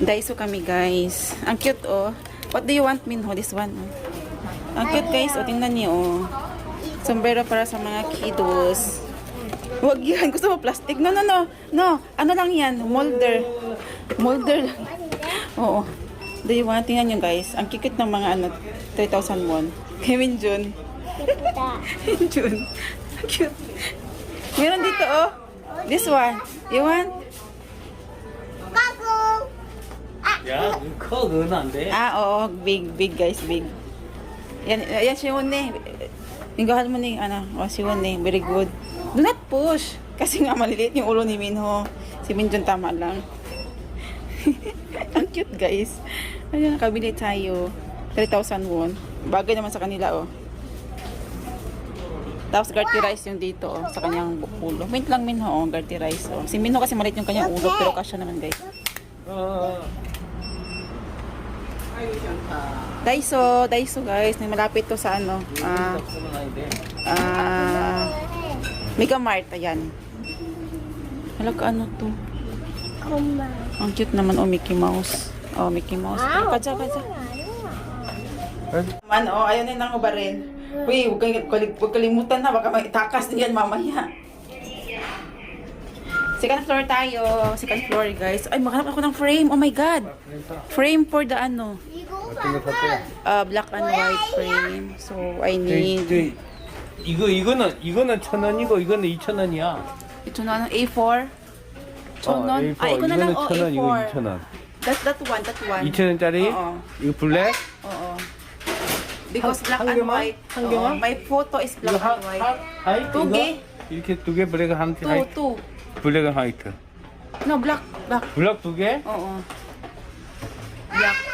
Daiso kami guys. Ang cute oh. What do you want Minho? This one. Oh. Ang cute guys. O tingnan niyo oh. Sombrero para sa mga kiddos. Huwag yan. Gusto mo plastic? No, no, no. No. Ano lang yan? Molder. Molder lang. Oo. Do you want? Tingnan niyo guys. Ang cute ng mga ano. 3,000 won. Kevin Jun. Jun. Cute. Meron dito oh. This one. You want? 야, 커 그건 안 돼. Ah, oo. Big, big guys, big. Yan, yan si Wone. Tinggahan mo ni, ano, oh, si Wone. Very good. Do not push. Kasi nga maliliit yung ulo ni Minho. Si Minjun tama lang. Ang cute guys. Ayun, nakabili tayo. 3,000 won. Bagay naman sa kanila, oh. Tapos garti rice yung dito, oh, sa kanyang ulo. Mint lang Minho, oh, garti rice, oh. Si Minho kasi maliit yung kanyang ulo, pero kasya naman, guys. Daiso, Daiso guys. may Malapit to sa ano. Ah, ah, Mega Mart. Ayan. Hala ka ano to. Ang cute naman oh Mickey Mouse. Oh Mickey Mouse. Wow, kadya, kadya. Man, oh, ayun na nang ubarin. Uy, huwag kay- kali- huwag kalimutan na. Baka may itakas niyan mamaya. Second floor tayo. Second floor, guys. Ay, maghanap ako ng frame. Oh my God. Frame for the ano. Uh, black and white frame. So, I 네, need... 네. 이거 이거는 이거는 천 원이고 이거는 이천 원이야. Na, ano, A4. 천원? A4. 아, 이거 lang, 이거는 oh, 천 원, 이거 A4. 이천 원. That, that one, that one. 이천 원짜리? Oo. 이거 블랙? Oo. Because 한- black 한 and 개만? white. 한 Oo, 개만? my photo is 이거 black 하, and white. 하, 화이트 두? 개? 이렇게 두 개 블랙 한 개, Two, 화이트. two. 블랙 은 화이트. No, black, black. 블랙 두 개? Oo. Black.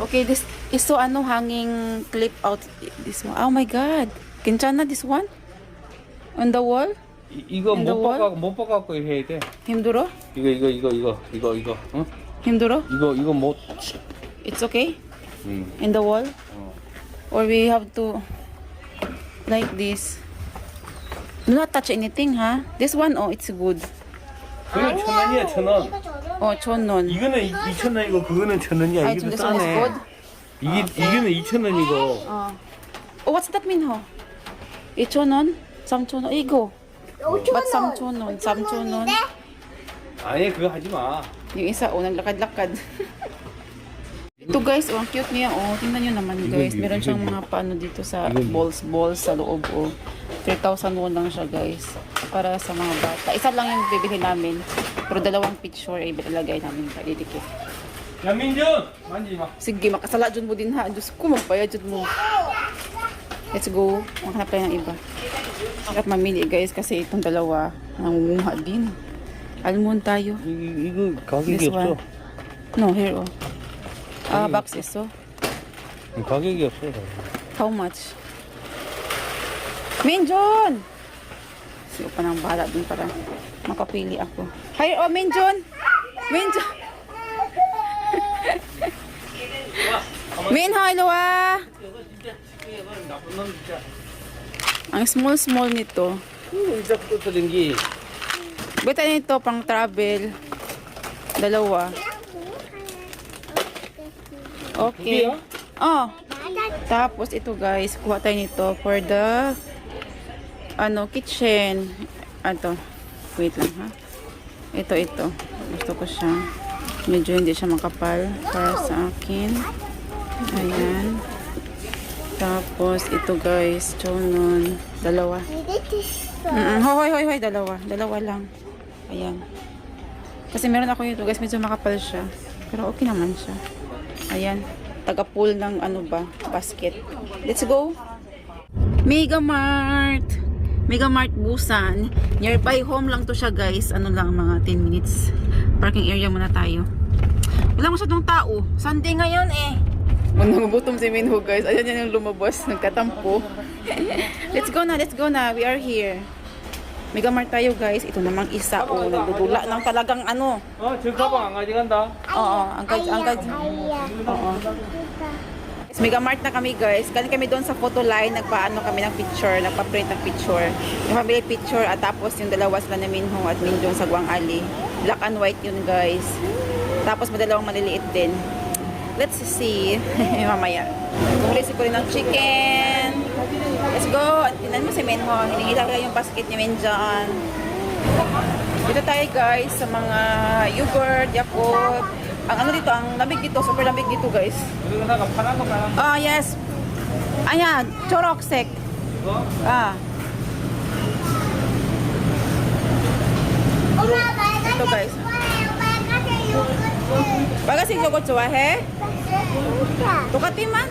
Okay, this is so ano hanging clip out this one. Oh my god. 괜찮아 this one? On the wall? 이, 이거 In the 못 wall? 바꿔 못 바꿔 해야 돼. 힘들어? 이거 이거 이거 이거 이거 이거. 응? 힘들어? 이거 이거 못. It's okay? 응. In the wall? 어. Or we have to like this. Do not touch anything, ha? This one, oh, it's good. 그게 천 원이야 천 원. 이거 저런. Oh, 천원. 이거는 이- 이천 원이고 그거는 천 원이야. I 이게 think 더 this one is 싸네. good. 이게 이거는 이천 원이고. Oh. oh, what's that mean, ho? 이천원? 삼천원? 이거. Ba't 삼천원? 삼천원? 아니 그거 하지 마. Yung isa, oh, naglakad-lakad. Ito guys, oh, ang cute niya. Oh, tingnan nyo naman guys. Igo, Meron igo, siyang igo. mga paano dito sa Igo, igo. balls, balls sa loob. Oh. 3,001 lang siya guys. Para sa mga bata. Isa lang yung bibili namin. Pero dalawang picture ay ilalagay namin pa didikit. Yamin yun! Manji ma. Sige, makasala dyan mo din ha. Diyos ko, magbayad dyan mo. Let's go. Makahanap tayo ng iba. At mamili guys kasi itong dalawa nangunguha din. Almond tayo. This one. No, here oh. Ah, boxes oh. How much? Minjun! Si upa ng bala dun para mapapili ako. Hay, oh, Minjun! Minjun! Min, halwa! Ang small-small nito. Bita nito pang travel. Dalawa. Okay. Oh. Tapos ito guys, kuha tayo nito for the ano, kitchen. Ato. Wait lang ha. Ito, ito. Gusto ko siya. Medyo hindi siya makapal para sa akin. Ayan. Tapos, ito guys. Chonon. Dalawa. Mm -mm. Hoy, hoy, hoy. Dalawa. Dalawa lang. Ayan. Kasi meron ako ito guys. Medyo makapal siya. Pero okay naman siya. Ayan. Taga-pull ng ano ba? Basket. Let's go. Mega Mart. Mega Mart Busan. Nearby home lang to siya, guys. Ano lang, mga 10 minutes. Parking area muna tayo. Wala masyadong tao. Sunday ngayon eh. Nangugutom si Minho, guys. Ayan yan yung lumabas. Nagkatampo. let's go na, let's go na. We are here. Mega Mart tayo, guys. Ito namang isa. Oh, nagdudula ng talagang ano. 어저 가방 안 가져간다. Oo, ang gad, ang gad. 아이야. Oo. Yes, Mega Mart na kami, guys. Galing kami doon sa photo line. Nagpaano kami ng picture. Nagpa-print ng picture. Yung family picture. At tapos yung dalawa sila na Minho at Minjong sa Guang Ali. Black and white yun, guys. Tapos may dalawang maliliit din. Let's see. Mamaya. Bumili si Cory ng chicken. Let's go. Tinan mo si Menho. Hiningi talaga yung basket ni Men dyan. Dito tayo guys sa mga yogurt, Yakult ang ano dito, ang lamig dito, super lamig dito guys. Oh yes. Ayan, choroksek. Ah. Ito guys. Bagasing yogurt suwa he? Tukati man.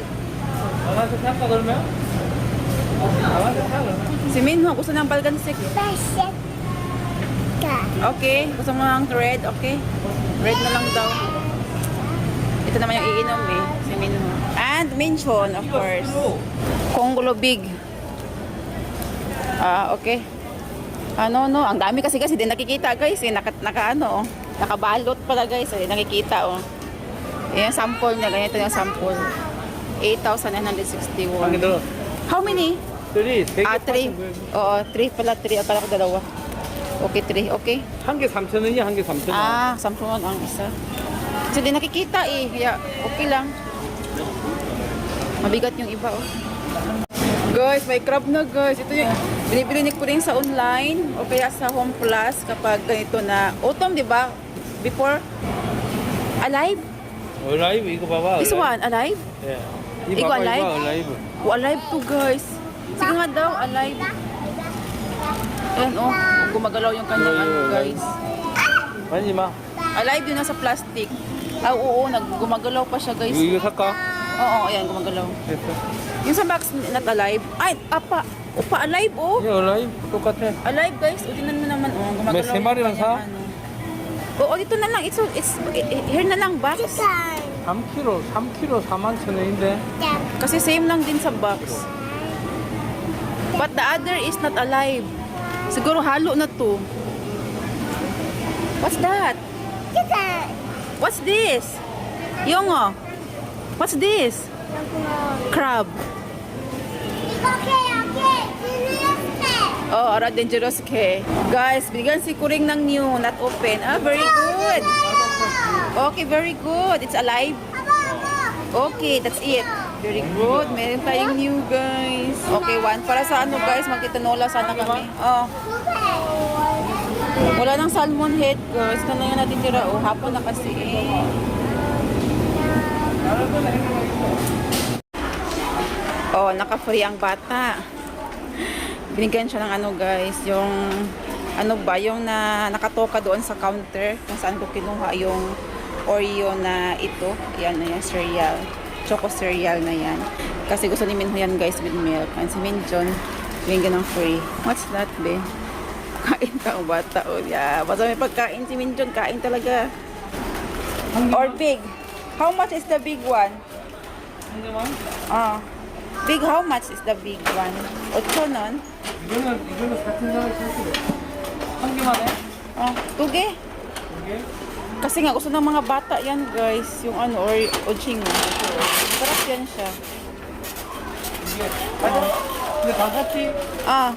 Si Minho, gusto ng balgansik. Okay, gusto mo ng red, okay? Red na lang daw. Ito naman yung iinom eh, si Minho. And Minchon, of course. Kongolo Big. Ah, okay. Ano, no, ang dami kasi kasi din nakikita guys eh, naka, naka ano, oh. nakabalot pala guys eh, nakikita oh. Yan, sample niya, ganito yung sample. 8,961. 한개 더. How many? 쓰리, 세개 Ah, 3. Oo, 3 pala, 3. Akala ko dalawa. Okay, 3. Okay. 한개 3천 원이야, 한 개 3천 원. Ah, 10 ang isa. Kasi di nakikita eh. Kaya okay lang. Mabigat yung iba oh. Guys, may crab na guys. Ito yung binibili ni Kuring sa online o kaya sa Home Plus kapag ganito na autumn, di ba? Before, alive? Oh, alive, ikaw pa ba? This one, alive? Yeah. Ikaw alive? Iba, alive. Oh, alive to guys. Sige nga daw, alive. Ayan oh, gumagalaw yung kanyang ano guys. Ano ma? Alive yun nasa plastic. Ah, oo, naggumagalaw pa siya guys. 이거 이거 살까? Oo, ayan, gumagalaw. 됐어. Yung sa box not alive. Ay, apa. Upa alive oh. 이거 얼라이브 똑같아. Alive guys. O, tingnan mo naman oh, gumagalaw. May se yung mario lang kanyang sa? ano. Oo, dito na lang. It's, it's, eh, eh, here na lang box. 3kg, 3kg 4만 천 원인데. Kasi same lang din sa box. But the other is not alive. Siguro halo na to. What's that? What's this? Yung oh. What's this? Crab. Oh, ara dangerous ke. Guys, bigyan si Kuring ng new, not open. Ah, very good. Okay, very good. It's alive. Okay, that's it. Very good. Meron tayong new, guys. Okay, one. Para sa ano, guys, magtitinola sana kami. Oh, wala nang salmon head, guys. Ito na yung natitira. Oh, hapon na kasi. Oh, naka-free ang bata. Binigyan siya ng ano, guys, yung ano ba, yung na nakatoka doon sa counter kung saan ko kinuha yung Oreo na ito. Yan na yan, cereal. Choco cereal na yan. Kasi gusto ni Minho yan, guys, with milk. And si Minjon, binigyan ng free. What's that, be? Kain ka, ang bata. Oh, yeah. Basta may pagkain si Minjon, kain talaga. Or big. How much is the big one? 한 개만? Ah. Big, how much is the big one? 8천 원. 이거는 이거는 4천 원 샀어. 한 개만 해? Oh, tuge. 두 개? Kasi nga gusto ng mga bata yan, guys. Yung ano, or ojingo. Sarap yan siya. 이게. 어. 근데 다 샀지? Ah,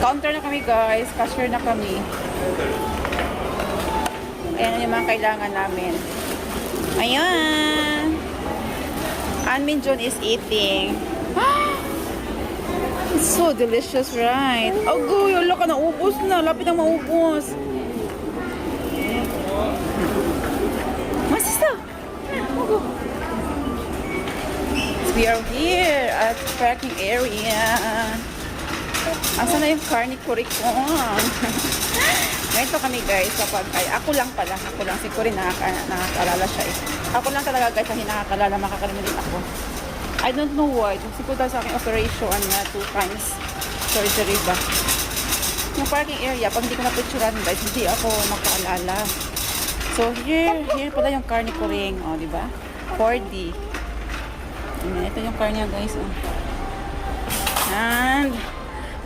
counter na kami, guys. Cashier na kami. Ayan yung mga kailangan namin. Ayan. Anmin John is eating. It's so delicious, right? Oh, goy, wala ka naubos na. Lapit na maubos. Mas isa. We are here at parking area. Asa na yung car ni Kurikon? Ganito kami guys kapag ay ako lang pala, ako lang si Kurin nakaka, nakakalala siya eh. Ako lang talaga guys ang nakakalala, makakalimutin ako. I don't know why. Siguro dahil sa aking operation na two times surgery ba. Yung parking area, pag hindi ko na-picturean guys, hindi ako makaalala. So here, here pala yung car ni Kuring, oh, di ba? 4D. Ayan, ito yung car niya guys, oh. And,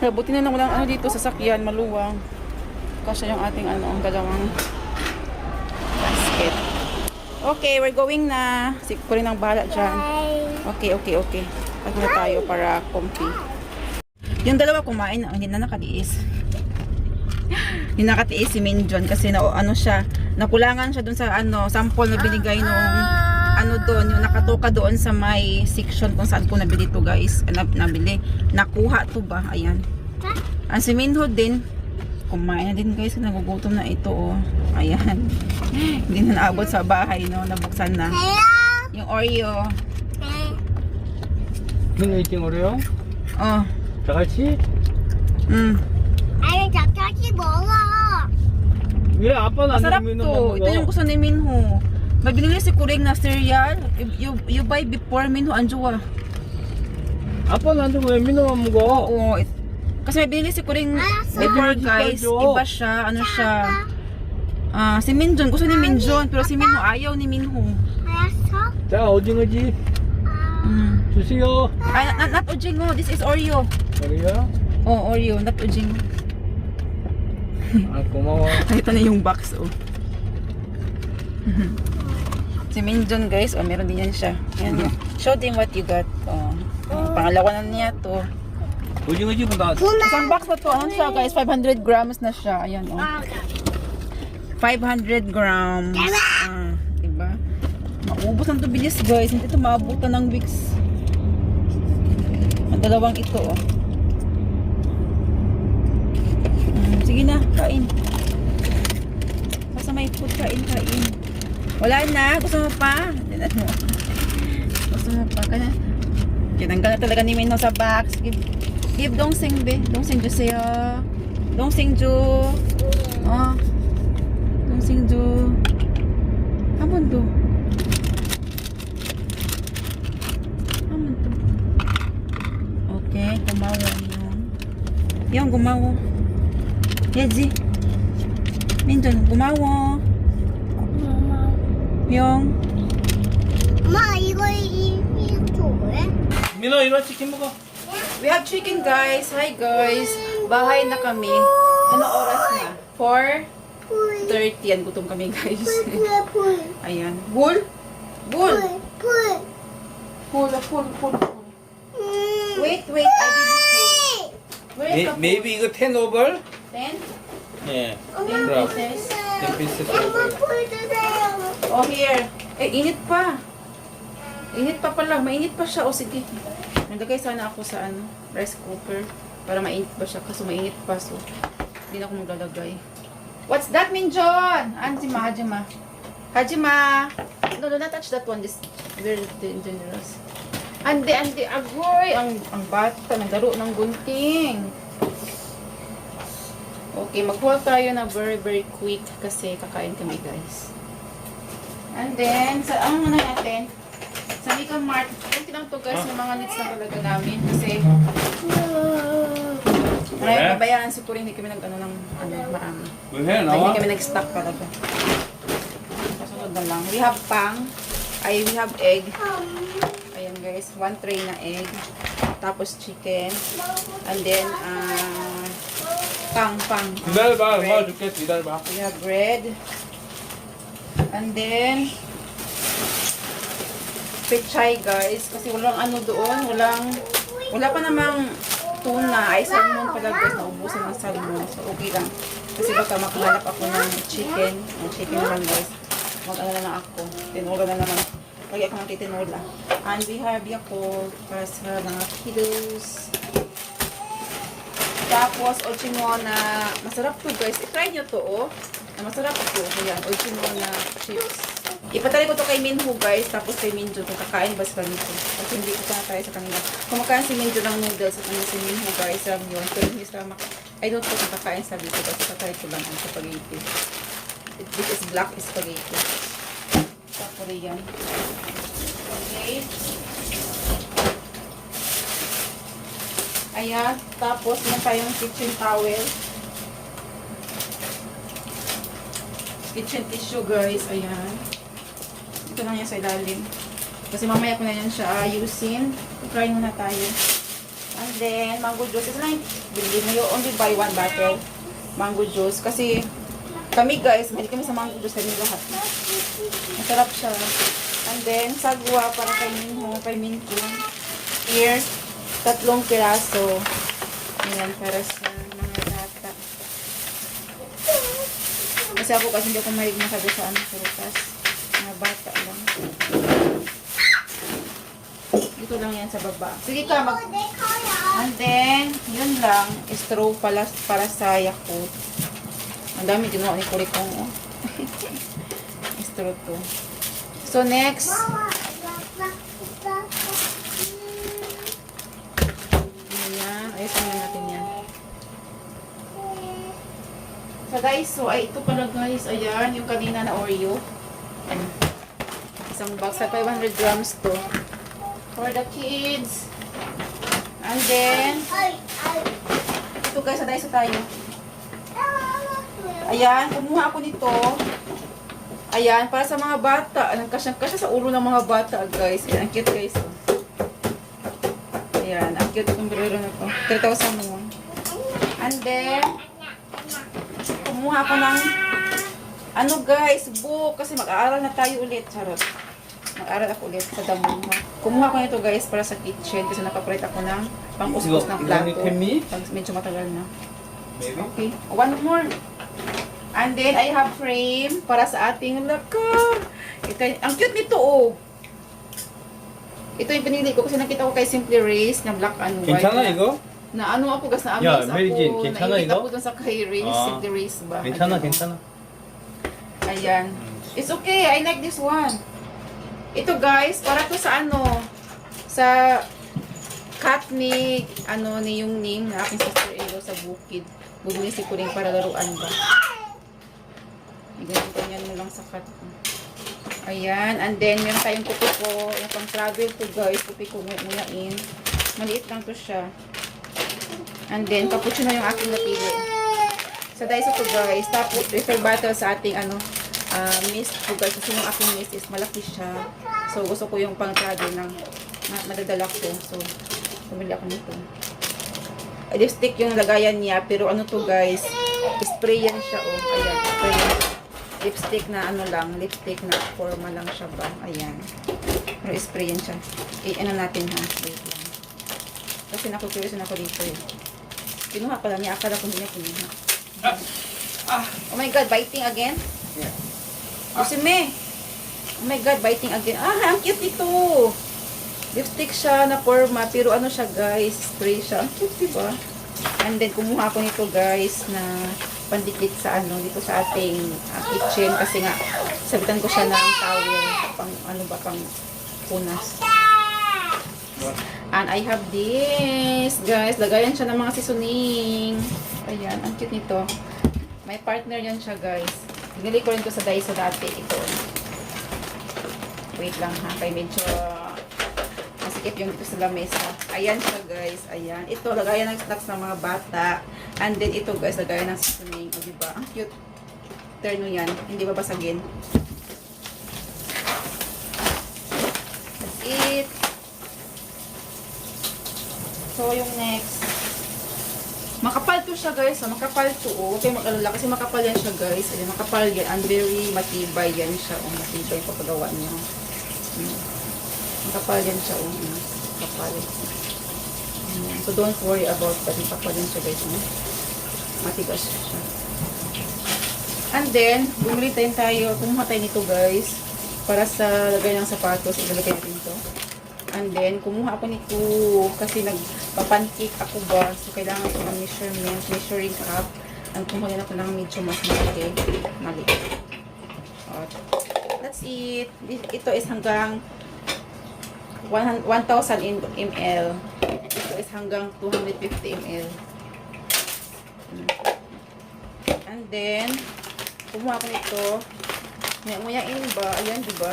buti na lang walang ano dito, sasakyan, maluwang. Kasi yung ating ano, ang dalawang basket. Okay, we're going na. Si ko rin ang bahala dyan. Okay, okay, okay. Pag na tayo para comfy. Yung dalawa kumain na, hindi na nakadiis. Yung nakatiis si Minjon kasi na ano siya, nakulangan siya dun sa ano, sample na binigay noong ano doon, yung nakatoka doon sa may section kung saan ko nabili to guys. Ah, nab- nabili. Nakuha to ba? Ayan. Ang si Minho din, kumain na din guys, nagugutom na ito oh. Ayan. Hindi na naabot sa bahay no, nabuksan na. Hello. Yung Oreo. 이거 있지 오래요? Oh. 다 같이? Mm. 아니 잡자지 먹어. 왜 아빠는 안 Masarap 먹으면 to. Ito yung 먹어? gusto ni Minho. May binili si Kuring na cereal. You, you, you buy before Minho Anjua. 아빠는 안 먹고 왜 민호만 먹어? Oo. it- kasi may binili si Kuring Al았어. before May binili guys. si Kuring. Iba siya. Ano siya. Ah, si Minjon. Gusto ni Minjon. Pero si Minho ayaw ni Minho. 알았어. 자 오징어지 아. Mm. 주세요. Ay, not, not Ujingo. This is Oreo. 그래요? Oh, Oreo. Not Ujingo. 아 고마워. Nakita na yung box, oh. Si Minjun guys, oh, meron din yan siya. Ayan, oh. Show them what you got. Oh. Oh, pangalawa na niya to. Uju, uju, kung bakit. Isang box na to. Ano siya guys? 500 grams na siya. Ayan oh. 500 grams. Ah, diba? Maubos ang tubilis guys. Hindi ito maabutan ng weeks. Ang dalawang ito oh. Hmm, sige na, kain. Basta may food, kain, kain. Wala na. Gusto mo pa? Gusto mo pa? Kaya, kinanggal na talaga ni Minho sa box. Give, give dong sing be. Dong sing ju sa'yo. Dong sing ju. Oh. Dong sing ju. Hamon do. Hamon do. Okay, gumawa yung. Yung gumawa. Yeji. Minjon, gumawa. Yung. 엄마 이거 이 이거 왜? 민호 이런 치킨 먹어. We have chicken guys. Hi guys. Bahay na kami. Ano oras na? 4.30. 불. Yan, gutom kami guys. 불 불 불. Ayan. Bull? Bull. 불 불. Pull, pull, pull, pull. 음. Wait, wait. I did it. Where is the pull? maybe 이거 10 over? 10? 예. 10 그럼. pieces? 10 pieces 엄마 over. 불 주세요. Oh, here. Eh, init pa. Init pa pala. Mainit pa siya. O, sige. Nagagay sana ako sa ano, rice cooker. Para mainit ba siya. Kaso mainit pa. So, hindi na ako maglalagay. What's that, Minjon? Anjima, Hajima. Hajima. No, do not touch that one. This very dangerous. Ande, ande, agoy. Ang, ang bata, naglaro ng gunting. Okay, mag-haul tayo na very, very quick kasi kakain kami, guys. And then, sa ano muna natin, sa Mika Mart, yung lang to guys, mga needs na talaga namin. Kasi, marami yeah. pabayaan siguro hindi kami nag-ano ng ano, marami. Hindi kami nag-stock talaga. Kasunod na lang. We have pang, ay we have egg. Ayan guys, one tray na egg. Tapos chicken. And then, ah, uh, pang, pang. Uh, bread. We have bread. And then, pechay guys. Kasi walang ano doon. Walang, wala pa namang tuna. Ay, salmon pala guys. Naubusan ng salmon. So, okay lang. Kasi baka makahanap ako ng chicken. Ang chicken naman guys. Mag-ano na lang ako. Tinola na naman. Lagi ako ng titinola. And we have Yakult para sa mga kiddos. Tapos, ochimona. Masarap to guys. I-try nyo to, oh. Ah, Masarap to. Ayan, ochimona chips. Ipatali ko to kay Minho guys. Tapos kay Minjo kung kakain ba sila nito. Kasi hindi ko pa sa kanila. Kumakain si Minjo ng noodles at si Minho guys. Alam yun. Pero hindi sila mak... I don't kung kakain sa dito. Kasi kakain ko lang ang spaghetti. This is black spaghetti. Sa Korean. Okay. Ayan. Tapos, meron tayong kitchen towel. Kitchen tissue, guys. Ayan. Ito lang yan sa ilalim. Kasi mamaya ko na yan siya ayusin. Try muna tayo. And then, mango juice. Ito lang yung bili mo. You only buy one bottle. Mango juice. Kasi, kami guys, may kami sa mango juice kami lahat. Masarap siya. And then, sagwa para kay Minho, kay Minko. Here, tatlong piraso. Ayan, para sa mga bata. Kasi ako kasi hindi ako mahilig masyado sa ano, prutas. Mga bata lang. Dito lang yan sa baba. Sige ka, mag... And then, yun lang. Straw pala para sa Yakult. Ang dami ginawa ni Kurikong, oh. Straw to. So, next. Ayan. Ayusin na natin yan. Sa Daiso, ay ito pala guys. Ayan, yung kanina na Oreo. Ayan. Isang box sa 500 grams to. For the kids. And then, ito guys, sa Daiso tayo. Ayan, kumuha ako nito. Ayan, para sa mga bata. Alam, kasyang-kasya sa ulo ng mga bata, guys. Ayan, ang cute, guys. Ayan, ang cute itong birero na to. 3,000 mo. And then, kumuha ako ng ano guys, book. Kasi mag-aaral na tayo ulit. Charot. Mag-aaral ako ulit sa damo. Kumuha ko nito guys para sa kitchen kasi nakapalit ako ng pangkuskus ng plato. Medyo matagal na. Okay. One more. And then, I have frame para sa ating locker. Ito, ang cute nito, oh. Ito yung pinili ko kasi nakita ko kay Simply Race na black and white. Kinsa na, Igo? Na ano ako, gas na Yeah, amaze Mary ako. Jane, 괜찮아, Nainggit 이거? ako dun sa kay Race, Ah. Simply Race ba? 괜찮아 Ayan. 괜찮아 Ayan. It's okay, I like this one. Ito guys, para to sa ano, sa cat ni, ano, ni yung Ning, na aking sister-in-law sa bukid. Bumili si Kuring para laruan ba. Ganyan-ganyan mo lang sa cat ko. Ayan, and then meron tayong kupi ko, yung pang travel to guys, kupi ko nguyain. Maliit lang to siya. And then, cappuccino yung aking napili. Sa Daiso to guys, tapos refill bottle sa ating ano, ah, mist to guys. Kasi yung aking mist is malaki siya. So, gusto ko yung pang travel ng ma madadala ko. So, pumili ako nito. Eh, Lipstick yung lagayan niya, pero ano to guys, spray yan siya oh. Ayan, spray yan. Lipstick na ano lang, lipstick na forma lang siya ba. Ayan. Pero spray yan siya. Eh, ano natin ha, wait lang. Kasi naku-curious na ako dito eh. Kinuha pala niya, akala ko hindi niya kinuha. Oh my God, biting again? Yeah. Kasi me. Oh my God, biting again. Ah, ang cute nito. Lipstick siya na forma, pero ano siya guys, spray siya. Ang cute, diba? And then, kumuha ko nito guys na pandikit sa ano, dito sa ating ah, kitchen. Kasi nga, sabitan ko siya ng towel. Pang, ano ba, pang punas. And I have this, guys. Lagayan siya ng mga seasoning. Ayan, ang cute nito. May partner yan siya, guys. Binili ko rin to sa Daiso dati. Ito. Wait lang ha. Kay medyo masikip yung dito sa lamesa. Ayan siya, guys. Ayan. Ito, lagayan ng snacks ng mga bata. And then ito, guys, lagayan ng seasoning. O, diba? Ang cute. Terno yan. Hindi babasagin. That's it. So, yung next. Makapal to siya, guys. So, makapal to. Oh. Huwag mag-alala kasi makapal yan siya, guys. Ayan, makapal yan. And very matibay yan siya. Oh, matibay pa pagawa niya. Hmm. Makapal yan siya. Oh. Hmm. Makapal. Ayan. So, don't worry about that. Makapal yan siya, guys. Oh. Matigas siya. And then, bumili tayo tayo. Kumuha tayo nito, guys. Para sa lagay ng sapatos. Ilalagay natin ito. And then, kumuha ako nito kasi nagpapancake ako ba. So, kailangan ko ng measurement, measuring cup. And kumuha ako ng medyo mas malaki. Mali. Oh, that's it. Ito is hanggang 1,000 ml. Ito is hanggang 250 ml. And then, kumuha ko nito. Nguyain ba? Ayan, di ba?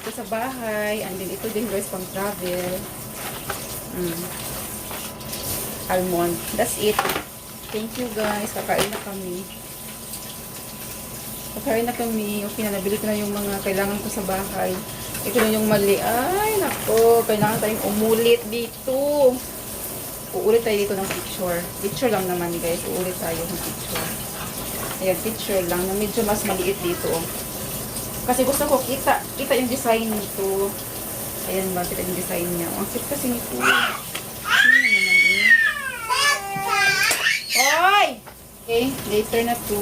Ito sa bahay. And then, ito din guys, pang travel. Mm. Almond. That's it. Thank you guys. Kakain na kami. Kakain na kami. Okay na, nabili ko na yung mga kailangan ko sa bahay. Ito na yung mali. Ay, nako. Kailangan tayong umulit dito. Uulit tayo dito ng picture. Picture lang naman guys. Uulit tayo ng picture. Ayan, picture lang. Na medyo mas maliit dito. oh. Kasi gusto ko kita, kita yung design nito. Ayan ba, kita yung design niya. Ang cute kasi nito. Eh. Oy! Okay, later na to.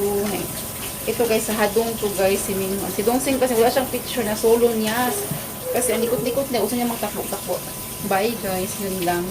Ito guys, sa hadong to guys, si Min. Si Dongsing kasi wala siyang picture na solo niya. Kasi ang likot-likot niya, uso niya magtakbo-takbo. Bye guys, yun lang.